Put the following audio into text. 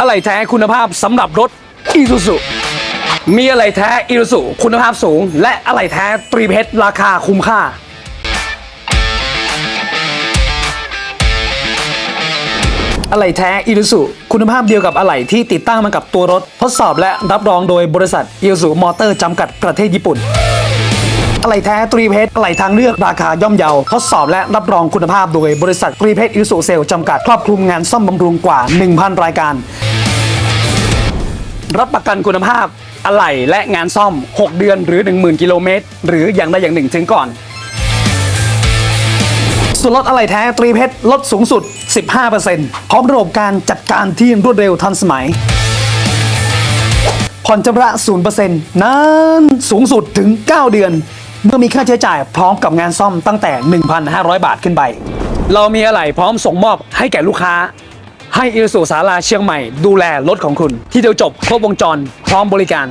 อะไรแท้คุณภาพสำหรับรถอีซูซุมีอะไรแท้อีซูซุคุณภาพสูง และอะไรแท้ตรีเพชรราคาคุ้มค่า อะไหล่แท้อี u ู u คุณภาพเดียวกับอะไหล่ที่ติดตั้งมากับตัวรถ ทดสอบและรับรองโดยบริษัทอี u ู u มอเตอร์จำกัดประเทศญี่ปุ่นอะไหล่แท้ตรีเพชรอะไหล่ทางเลือกราคาย่อมเยาทดสอบและรับรองคุณภาพโดยบริษัทตรีเพชรอี u ูเซลจำกัดครอบคลุมงานซ่อมบำรุงกว่า 1,000 รายการ รับประกันคุณภาพอะไหล่และงานซ่อม 6 เดือนหรือ 10,000 กิโลเมตร หรืออย่างใดอย่างหนึ่งถึงก่อน ส่วนลดอะไหล่แท้ตรีเพชรลดสูงสุด 15%พร้อมระบบการจัดการที่รวดเร็วทันสมัย ผ่อนชำระ 0%นานสูงสุดถึง 9 เดือน เมื่อมีค่าใช้จ่ายพร้อมกับงานซ่อมตั้งแต่ 1,500 บาทขึ้นไป เรามีอะไหล่พร้อมส่งมอบให้แก่ลูกค้า ให้อิสุสาลาเชียงใหม่ดูแลรถของคุณ ที่เดียวจบครบวงจร พร้อมบริการ